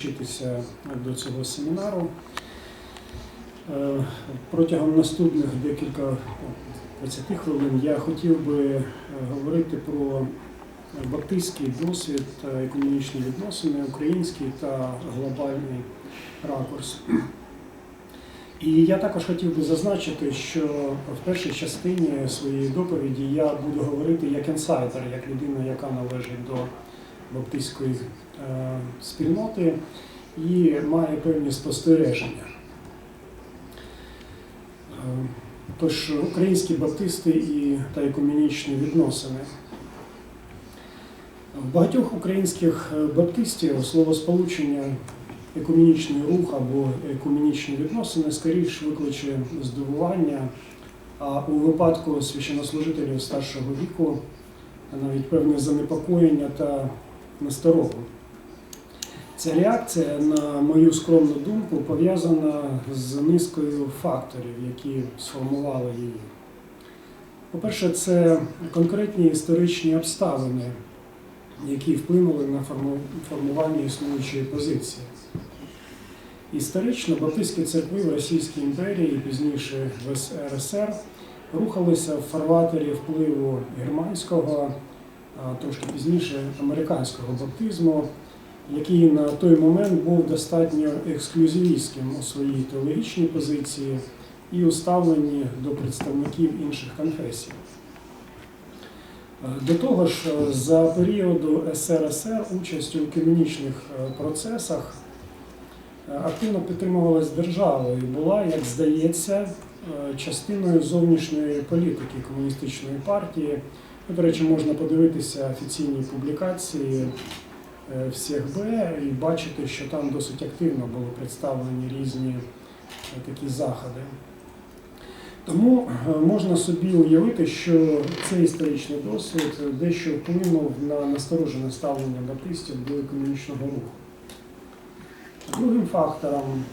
долучитися до цього семінару. Е, Протягом наступних декілька ну, 20 хвилин я хотів би е, говорити про баптистський досвід та економічні відносини, український та глобальний ракурс. І я також хотів би зазначити, що в першій частині своєї доповіді я буду говорити як інсайдер, як людина, яка належить до баптистської е, спільноти і має певні спостереження. Е, Тож українські баптисти і та екумінічні відносини. В багатьох українських е, баптистів словосполучення екумінічний рух або екумінічні відносини скоріш викличе здивування, а у випадку священнослужителів старшого віку навіть певне занепокоєння та насторогу. Ця реакція, на мою скромну думку, пов'язана з низкою факторів, які сформували її. По-перше, це конкретні історичні обставини, які вплинули на формування існуючої позиції. Історично баптистські церкви в Російській імперії і пізніше в СРСР рухалися в фарватері впливу германського, трошки пізніше американського баптизму, який на той момент був достатньо ексклюзивістським у своїй теологічній позиції і у ставленні до представників інших конфесій. До того ж, за періоду СРСР участь у економічних е, процесах активно підтримувалась державою і була, як здається, частиною зовнішньої політики комуністичної партії. Ну, До речі, можна подивитися офіційні публікації е, всіх Б і бачити, що там досить активно були представлені різні е, такі заходи. Тому е, можна собі уявити, що цей історичний досвід дещо вплинув на насторожене ставлення баптистів до економічного руху. Другим фактором,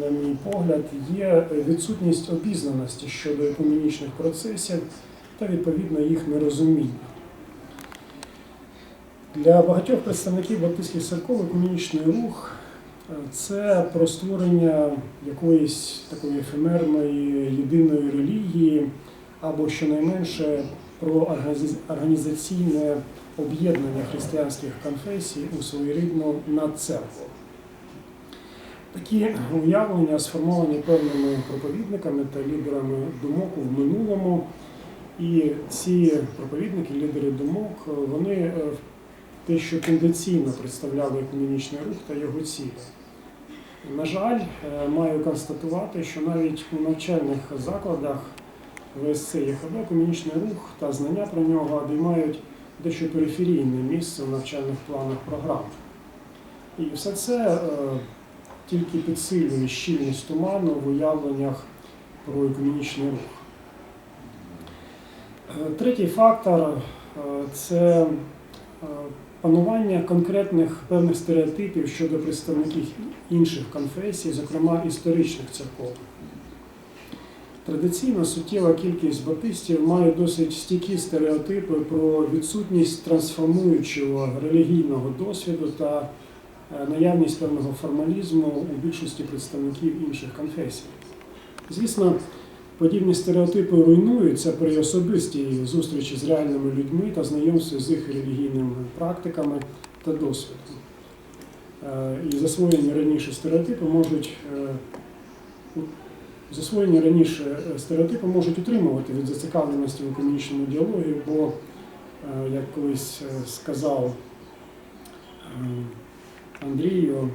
на мій погляд, є відсутність обізнаності щодо економічних процесів та відповідно їх нерозуміння. Для багатьох представників баптистських церков економічний рух е, це про створення якоїсь такої ефемерної єдиної релігії, або щонайменше про організаційне об'єднання християнських конфесій у своєрідну надцеркву. Такі уявлення сформовані певними проповідниками та лідерами думок в минулому. І ці проповідники, лідери думок, вони е, те, що тенденційно представляли економічний рух та його цілі. На жаль, е, маю констатувати, що навіть у навчальних закладах ВСЦ ЄХБ економічний рух та знання про нього обіймають дещо периферійне місце в навчальних планах програм. І все це е, тільки підсилює щільність туману в уявленнях про економічний рух. Третій фактор е, це е, панування конкретних певних стереотипів щодо представників інших конфесій, зокрема історичних церков. Традиційно суттєва кількість баптистів має досить стійкі стереотипи про відсутність трансформуючого релігійного досвіду та е, наявність певного формалізму у більшості представників інших конфесій. Звісно, подібні стереотипи руйнуються при особистій зустрічі з реальними людьми та знайомстві з їх релігійними практиками та досвідом. Е, І засвоєні раніше стереотипи можуть е, засвоєні раніше е, стереотипи можуть утримувати від зацікавленості в економічному діалогі, бо, як колись сказав Андрію,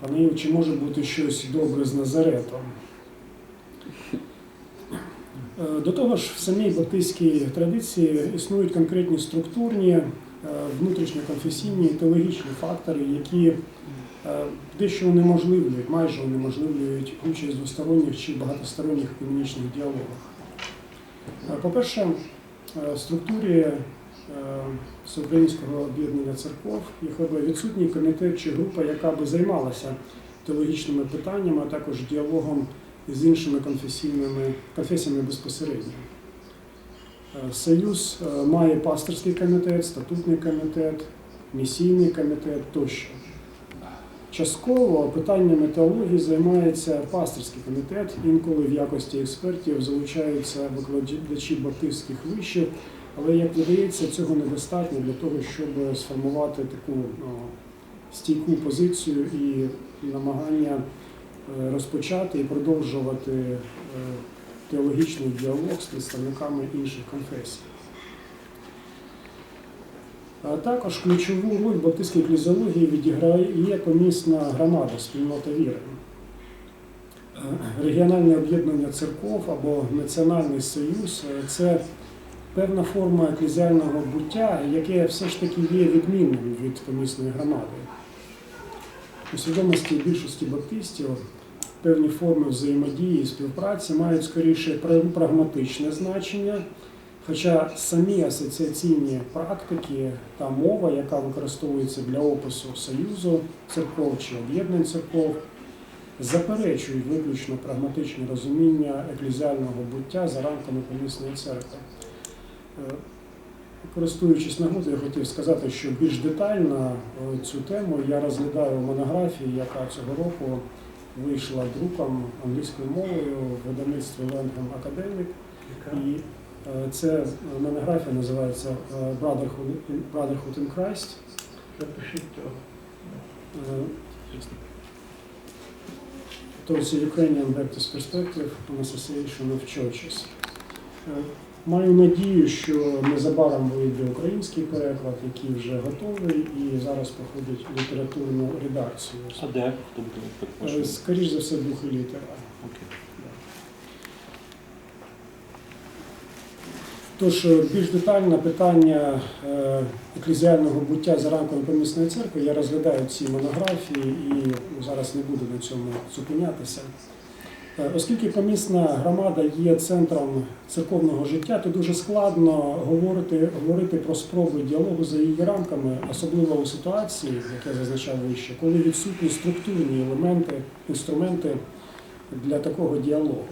Фанаїв, чи може бути щось добре з Назаретом? Е, До того ж, в самій баптистській традиції існують конкретні структурні, е, внутрішньоконфесійні теологічні фактори, які е, дещо унеможливлюють, майже унеможливлюють участь двосторонніх чи багатосторонніх економічних діалогах. По-перше, в структурі Всеукраїнського об'єднання церков ЄХБ відсутній комітет чи група, яка би займалася теологічними питаннями, а також діалогом з іншими конфесійними конфесіями безпосередньо. Е, Союз е, має пасторський комітет, статутний комітет, місійний комітет тощо. Частково питаннями теології займається пастирський комітет. Інколи в якості експертів залучаються викладачі баптистських вишів, але як видається, цього недостатньо для того, щоб сформувати таку ну, стійку позицію і намагання розпочати і продовжувати е, теологічний діалог з представниками інших конфесій. А також ключову роль в баптистській еклезіології відіграє помісна громада, спільнота віри. Е, Регіональне об'єднання церков або Національний союз е, це певна форма еклезіального буття, яке все ж таки є відмінним від помісної громади. У свідомості більшості баптистів певні форми взаємодії і співпраці мають скоріше прагматичне значення, хоча самі асоціаційні практики та мова, яка використовується для опису союзу церков чи об'єднань церков, заперечують виключно прагматичне розуміння еклезіального буття за рамками помісної церкви. Е, Користуючись нагодою, я хотів сказати, що більш детально е, цю тему я розглядаю в монографії, яка цього року вийшла друком англійською мовою в видавництві Ленгем Академік. І е, це монографія називається е, Brotherhood in, Brotherhood in Christ. Е, Тобто Ukrainian Baptist Perspective on Association of Churches. Маю надію, що незабаром вийде український переклад, який вже готовий і зараз проходить літературну редакцію. А де? Е, вашу- Скоріш за все, дух і літера. Окей. Тож більш детально питання е, еклезіального буття за рамками помісної церкви я розглядаю в цій монографії і зараз не буду на цьому зупинятися. Е, Оскільки помісна громада є центром церковного життя, то дуже складно говорити, говорити про спроби діалогу за її рамками, особливо у ситуації, як я зазначав вище, коли відсутні структурні елементи, інструменти для такого діалогу.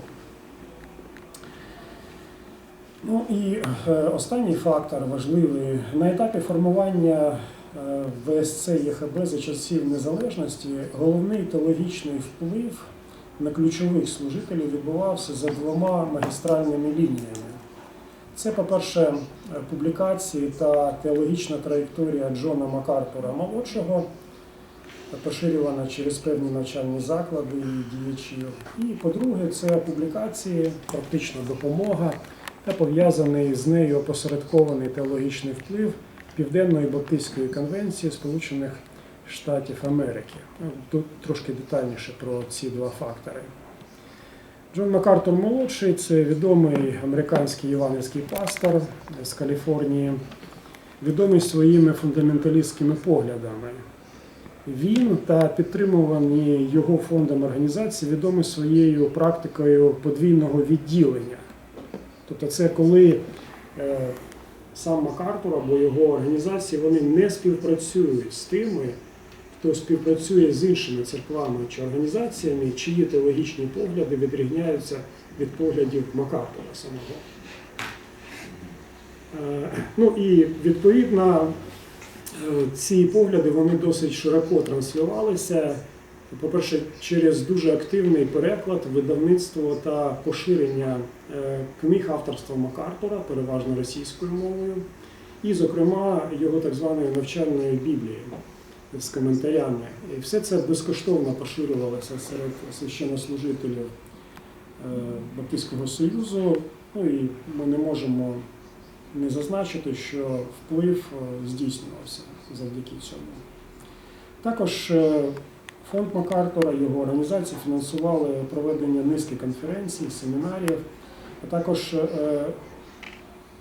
Ну і е, останній фактор важливий. На етапі формування е, ВСЦ ЄХБ за часів незалежності головний теологічний вплив на ключових служителів відбувався за двома магістральними лініями. Це, по-перше, е, публікації та теологічна траєкторія Джона Макартура молодшого, поширювана через певні навчальні заклади і діячів. І по-друге, це публікації, практична допомога та пов'язаний з нею опосередкований теологічний вплив Південної Баптистської конвенції Сполучених Штатів Америки. Ну, Тут трошки детальніше про ці два фактори. Джон Макартур молодший це відомий американський євангельський пастор з Каліфорнії, відомий своїми фундаменталістськими поглядами. Він та підтримувані його фондом організації відомі своєю практикою подвійного відділення. Тобто це коли е, сам Макартур або його організації вони не співпрацюють з тими, хто співпрацює з іншими церквами чи організаціями, чиї теологічні погляди відрізняються від поглядів Макартура самого. Е, Ну і відповідно е, ці погляди вони досить широко транслювалися. По-перше, через дуже активний переклад, видавництво та поширення е, книг авторства Макартура, переважно російською мовою, і, зокрема, його так званої навчальної Біблії з коментарями. І все це безкоштовно поширювалося серед священнослужителів е, Баптистського Союзу. Ну і ми не можемо не зазначити, що вплив е, здійснювався завдяки цьому. Також е, Фонд Макартура, його організації фінансували проведення низки конференцій, семінарів, а також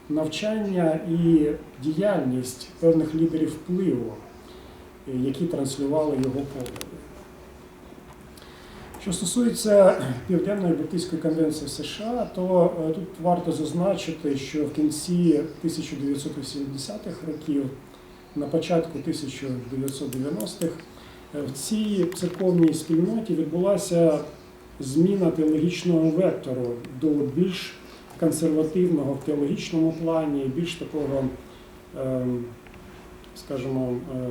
навчання і діяльність певних лідерів впливу, які транслювали його погляди. Що стосується Південної Баптистської конвенції США, то е, тут варто зазначити, що в кінці 1980-х років, на початку 1990-х, е, в цій церковній спільноті відбулася зміна теологічного вектору до більш консервативного в теологічному плані, більш такого ем, скажімо, е,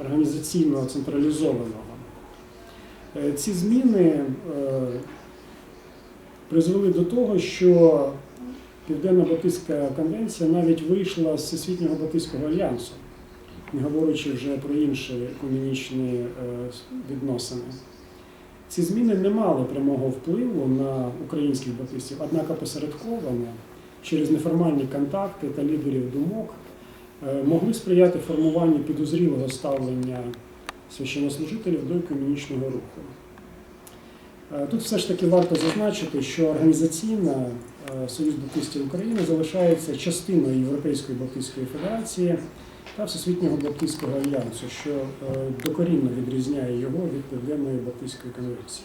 організаційно централізованого. Е, Ці зміни е, призвели до того, що Південна Баптистська конвенція навіть вийшла з Всесвітнього Баптистського альянсу, не говорячи вже про інші економічні е, відносини. Ці зміни не мали прямого впливу на українських баптистів, однак опосередковано через неформальні контакти та лідерів думок могли сприяти формуванню підозрілого ставлення священнослужителів до економічного руху. Е, Тут все ж таки варто зазначити, що організаційна е, Союз Баптистів України залишається частиною Європейської Баптистської Федерації та Всесвітнього Баптистського альянсу, що е, докорінно відрізняє його від Південної Баптистської конвенції.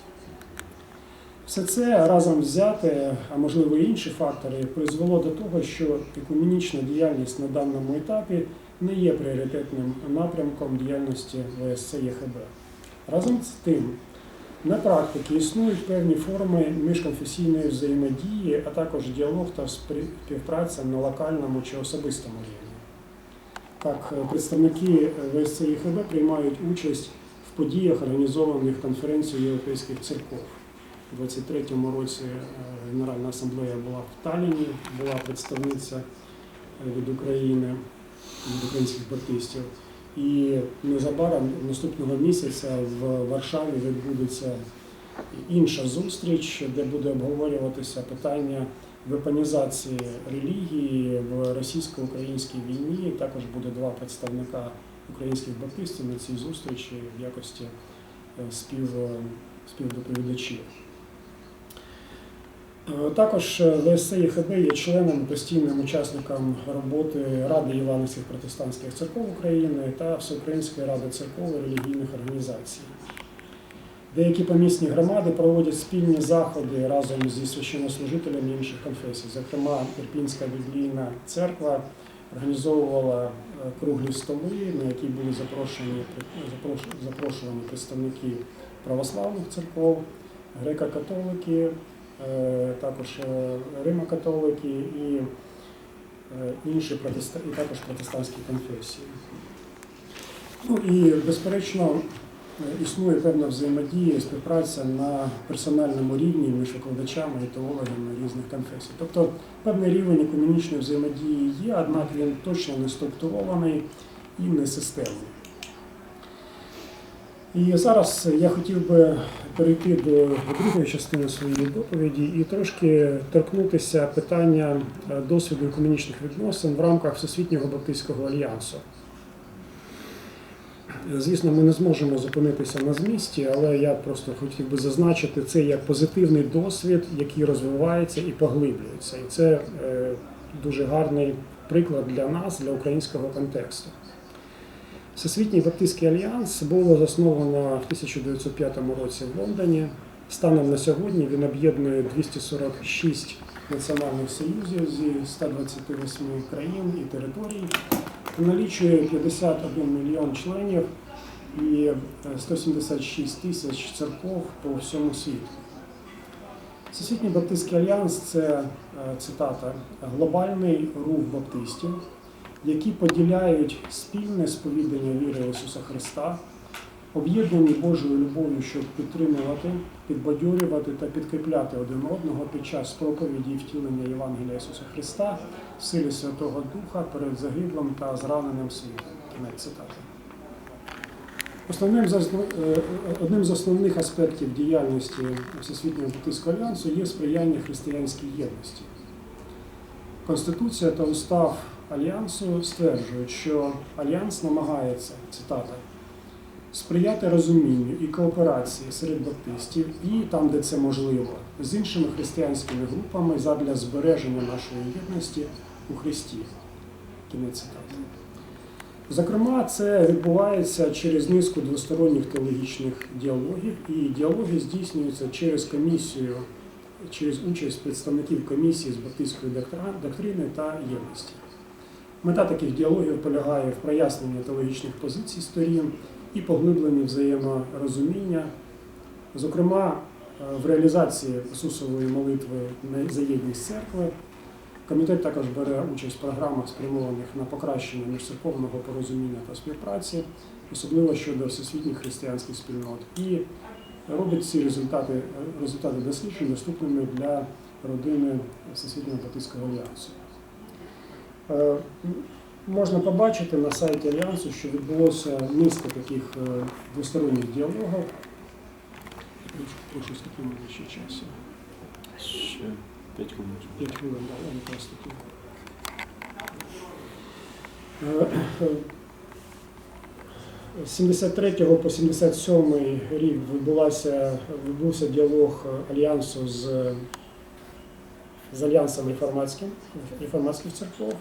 Все це разом взяте, а можливо і інші фактори, призвело до того, що екумінічна діяльність на даному етапі не є пріоритетним напрямком діяльності ВСЦ ЄХБ. Разом з тим, на практиці існують певні форми міжконфесійної взаємодії, а також діалог та співпраця на локальному чи особистому рівні. Так, представники ВСЦ ЄХБ приймають участь в подіях, організованих конференцією європейських церков. У 23-му році е, Генеральна асамблея була в Талліні, була представниця е, від України, від українських баптистів. І незабаром наступного місяця в Варшаві відбудеться інша зустріч, де буде обговорюватися питання вепонізації релігії в російсько-українській війні. Також буде два представника українських баптистів на цій зустрічі в якості е, спів, співдоповідачів. Е, Також ВСЦ ЄХБ є членом постійним учасником роботи Ради Іванівських протестантських церков України та Всеукраїнської ради церков і релігійних організацій. Деякі помісні громади проводять спільні заходи разом зі священнослужителями інших конфесій. Зокрема, Ірпінська біблійна церква організовувала е, круглі столи, на які були запрошені, запрошувані представники православних церков, греко-католики, е, також е, римо-католики і е, інші протеста... і також протестантські конфесії. Ну і безперечно е, існує певна взаємодія співпраця на персональному рівні між викладачами і теологами різних конфесій. Тобто певний рівень економічної взаємодії є, однак він точно не структурований і не системний. І зараз я хотів би перейти до другої частини своєї доповіді і трошки торкнутися питання е, досвіду економічних відносин в рамках Всесвітнього Баптистського альянсу. Звісно, ми не зможемо зупинитися на змісті, але я просто хотів би зазначити це як позитивний досвід, який розвивається і поглиблюється. І це е, дуже гарний приклад для нас, для українського контексту. Всесвітній Баптистський альянс було засновано в 1905 році в Лондоні. Станом на сьогодні він об'єднує 246 національних союзів зі 128 країн і територій, налічує 51 мільйон членів і е, 176 тисяч церков по всьому світу. Всесвітній Баптистський альянс це е, цитата глобальний рух баптистів, які поділяють спільне сповідання віри Ісуса Христа, об'єднані Божою любов'ю, щоб підтримувати, підбадьорювати та підкріпляти один одного під час проповіді і втілення Євангелія Ісуса Христа в силі Святого Духа перед загиблим та зраненим світом. Кінець цитати. Основним е, одним з основних аспектів діяльності Всесвітнього Баптистського альянсу є сприяння християнській єдності. Конституція та устав альянсу стверджують, що альянс намагається цитата сприяти розумінню і кооперації серед баптистів і там, де це можливо, з іншими християнськими групами задля збереження нашої єдності у Христі. Кінець цитати. Зокрема, це відбувається через низку двосторонніх теологічних діалогів, і діалоги здійснюються через комісію, через участь представників комісії з баптистської доктрини та єдності. Мета таких діалогів полягає в проясненні теологічних позицій сторін і поглибленні взаєморозуміння, зокрема е, в реалізації Ісусової молитви за єдність церкви, Комітет також бере участь в програмах, спрямованих на покращення міжцерковного порозуміння та співпраці, особливо щодо всесвітніх християнських спільнот, і робить ці результати, результати досліджень доступними для родини Всесвітнього Баптистського альянсу. Е, Можна побачити на сайті Альянсу, що відбулося низка таких е, двосторонніх діалогів. Прошу скільки ще часу. Ще 5 хвилин. 5 хвилин, да, я якраз таки. Е, е, З 73 по 77 рік відбулася, відбувся діалог Альянсу з, з Альянсом реформатським, реформатських церков.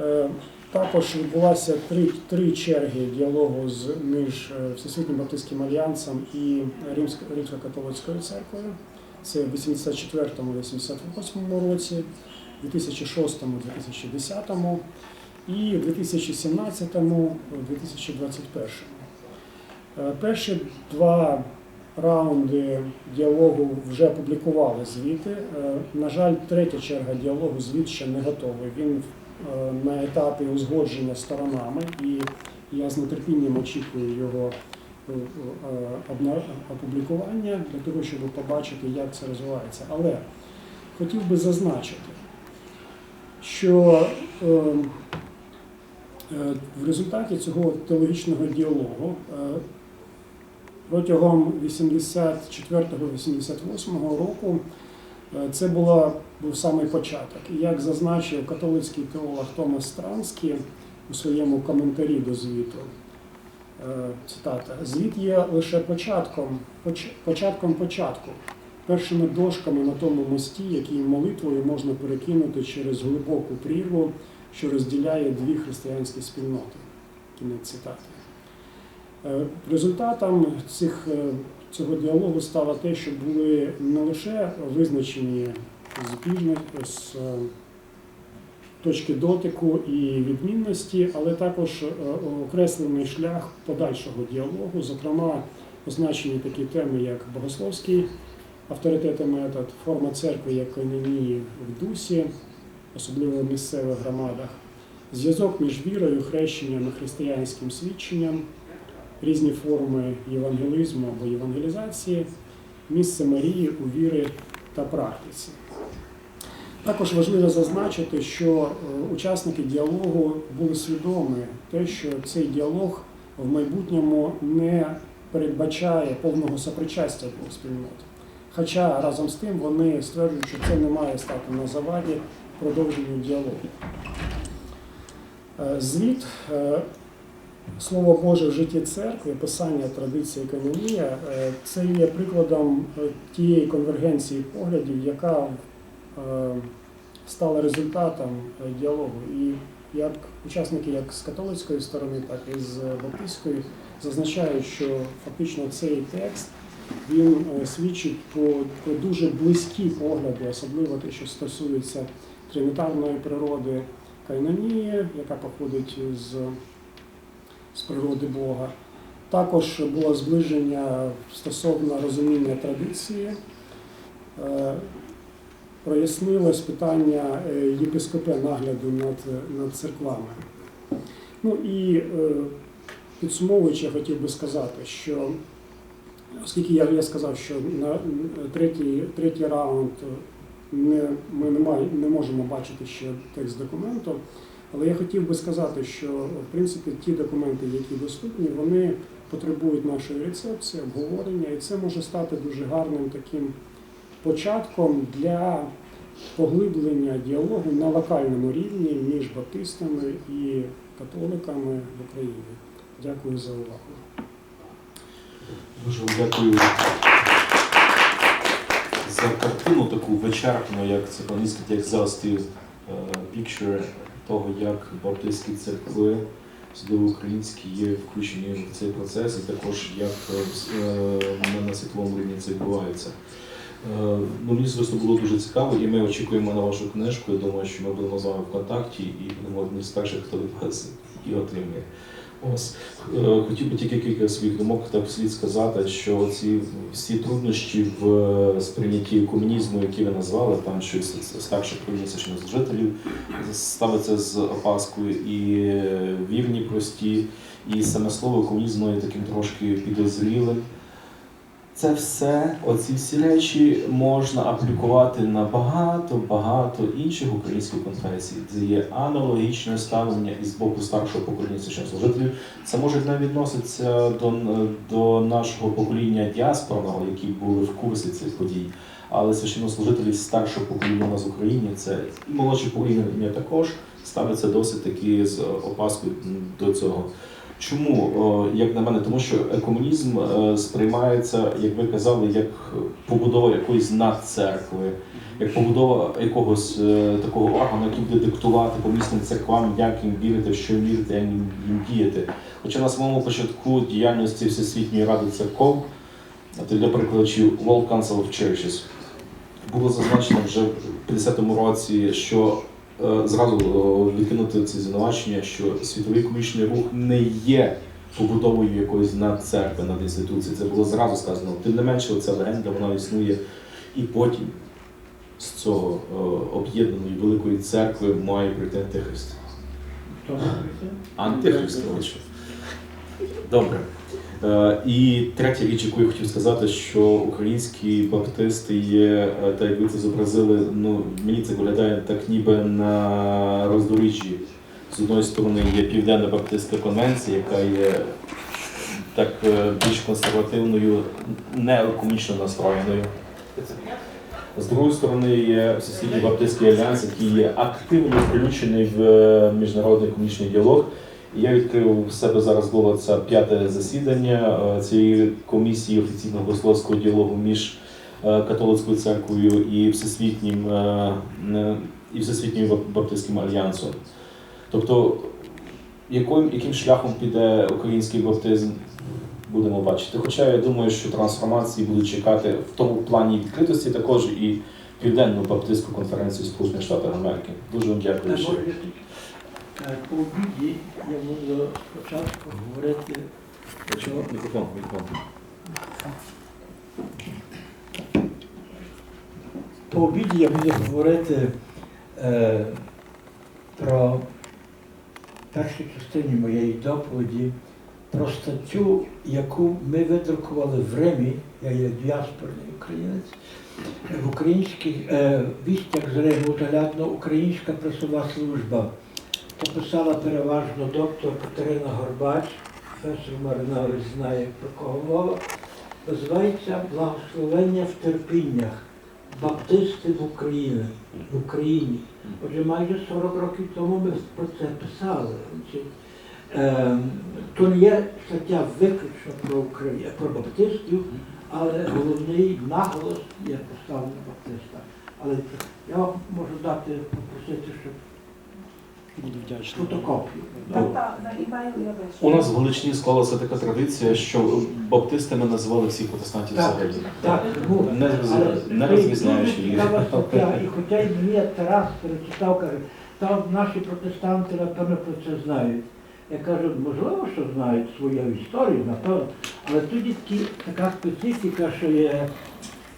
Е, Також відбулося три, три черги діалогу з, між е, Всесвітнім Баптистським альянсом і Римсько- Римсько-католицькою церквою. Це в 84-88 році, 2006-2010 і в 2017-2021. Е, Перші два раунди діалогу вже опублікували звіти. На жаль, третя черга діалогу звіт ще не готовий. Він на етапі узгодження сторонами, і я з нетерпінням очікую його е, е, опублікування для того, щоб побачити, як це розвивається. Але хотів би зазначити, що е, е, в результаті цього теологічного діалогу е, протягом 84-88 року е, це була, був самий початок. І як зазначив католицький теолог Томас Странський у своєму коментарі до звіту, е, цитата, звіт є лише початком, поч- початком початку, першими дошками на тому мості, який молитвою можна перекинути через глибоку прірву, що розділяє дві християнські спільноти. Кінець цитати. Е, Результатом цих, е, цього діалогу стало те, що були не лише визначені збіжні з е, точки дотику і відмінності, але також е, окреслений шлях подальшого діалогу, зокрема, означені такі теми, як богословський авторитет і метод, форма церкви як канонії в дусі, особливо в місцевих громадах, зв'язок між вірою, хрещенням і християнським свідченням, різні форми євангелізму або євангелізації, місце Марії у вірі та практиці. Також важливо зазначити, що е, учасники діалогу були свідомі те, що цей діалог в майбутньому не передбачає повного сопричастя двох спільнот. Хоча разом з тим вони стверджують, що це не має стати на заваді продовженню діалогу. Е, Звіт е, Слово Боже в житті церкви, писання, традиція, економія це є прикладом тієї конвергенції поглядів, яка е, стала результатом е, діалогу. І як учасники як з католицької сторони, так і з баптистської зазначають, що фактично цей текст він е, свідчить про, дуже близькі погляди, особливо те, що стосується тринітарної природи кайнонії, яка походить з, з природи Бога. Також було зближення стосовно розуміння традиції. Прояснилось питання е, єпископе нагляду над, над церквами. Ну і е, підсумовуючи, я хотів би сказати, що оскільки я, я сказав, що на третій, третій раунд не, ми не, має, не можемо бачити ще текст документу, але я хотів би сказати, що в принципі ті документи, які доступні, вони потребують нашої рецепції, обговорення, і це може стати дуже гарним таким початком для поглиблення діалогу на локальному рівні між баптистами і католиками в Україні. Дякую за увагу. Дуже дякую за картину таку вичерпну, як це по-англійськи exhaustive е, picture того, як баптистські церкви, особливо українські, є включені в цей процес, і також як е, на- на світовому рівні це відбувається. Е, Ну, мені особисто було дуже цікаво, і ми очікуємо на вашу книжку. Я думаю, що ми будемо з вами в контакті і будемо одні з перших, хто від вас її отримає. Ось Е, хотів би тільки кілька своїх думок так слід сказати, що ці всі труднощі в е, сприйнятті комунізму, які ви назвали, там щось старших провінцій священнослужителів ставиться з опаскою, і вірні прості, і саме слово комунізму є таким трошки підозрілим. Це все, оці всі речі можна аплікувати на багато-багато інших українських конфесій, де є аналогічне ставлення із боку старшого покоління священнослужителів. Це може не відноситься до, до нашого покоління діаспорного, які були в курсі цих подій. Але священнослужителі старшого покоління у нас в Україні, це і молодші покоління також ставляться досить таки з опаскою до цього. Чому, як на мене, тому що комунізм е, сприймається, як ви казали, як побудова якоїсь надцеркви, як побудова якогось е, такого органу, який буде диктувати помісним церквам, як їм вірити, в що вірити, як їм діяти. Хоча на самому початку діяльності Всесвітньої ради церков, для прикладачів World Council of Churches, було зазначено вже в 50-му році, що зразу е, відкинути ці звинувачення, що світовий комічний рух не є побудовою якоїсь надцеркви, над інституції. Це було зразу сказано. Тим не менше, ця легенда вона існує і потім з цього е, об'єднаної великої церкви має прийти антихрист. Антихрист, лише. Добре. Е, І третя річ, яку я хотів сказати, що українські баптисти є, е, так як ви це зобразили, ну мені це виглядає так ніби на роздоріжжі. З одної сторони є Південна Баптистська конвенція, яка є так е, більш консервативною, не економічно настроєною. З другої сторони є Всесвітній Баптистський альянс, який є активно включений в міжнародний економічний діалог. Я відкрив в себе зараз було це п'яте засідання е, цієї комісії офіційного богословського діалогу між е, католицькою церквою і всесвітнім е, і всесвітнім Бап- баптистським альянсом. Тобто, яким, яким шляхом піде український баптизм, будемо бачити. Хоча я думаю, що трансформації будуть чекати в тому плані відкритості також і Південну Баптистську конференцію Сполучених Штатів Америки. Дуже вам дякую. Та е, По обіді я буду спочатку говорити Мікрофон, мікрофон. по обіді я буду говорити е, про першій частині моєї доповіді про статтю, яку ми видрукували в Римі, я є діаспорний українець, в українських е, вістях з Риму залядно українська пресова служба. Пописала переважно доктор Катерина Горбач, професор Маринович знає про кого мова. Називається Благословення в терпіннях. Баптисти в Україні. В Україні. Отже, майже 40 років тому ми про це писали. Ем, То не є стаття виключно про Україну, про баптистів, але головний наголос є поставлений на баптистах. Але я можу дати, попросити, щоб Буду вдячний. фотокопію. У нас в Галичині склалася така традиція, що баптистами називали всіх протестантів Так. взагалі. Так, Не розрізняю- але не це їх. цікава стаття. І хоча й мені Тарас перечитав, каже, там наші протестанти, напевно, про це знають. Я кажу, можливо, що знають свою історію, напевно, але тоді такі, така специфіка, що є.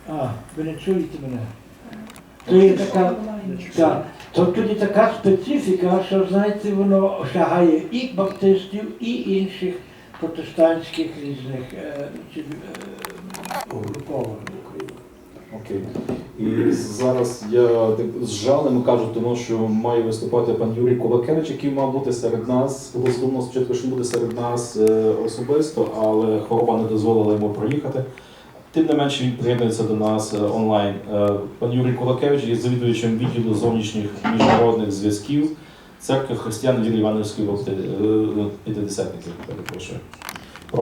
А, ви не чуєте мене? То є така, так, то тоді така специфіка, що знаєте, воно осягає і баптистів, і інших протестантських різних е, е, угруповань в Україні. Окей. І зараз я так з жалем кажу, тому що має виступати пан Юрій Кулакевич, який мав бути серед нас. Було спочатку, що буде серед нас е, особисто, але хвороба не дозволила йому проїхати. Тим не менше він приєднується до нас е, онлайн. Е, Пан Юрій Кулакевич є завідувачем відділу зовнішніх міжнародних зв'язків церкви християн Віри Івановської П'ятидесятників. Перепрошую.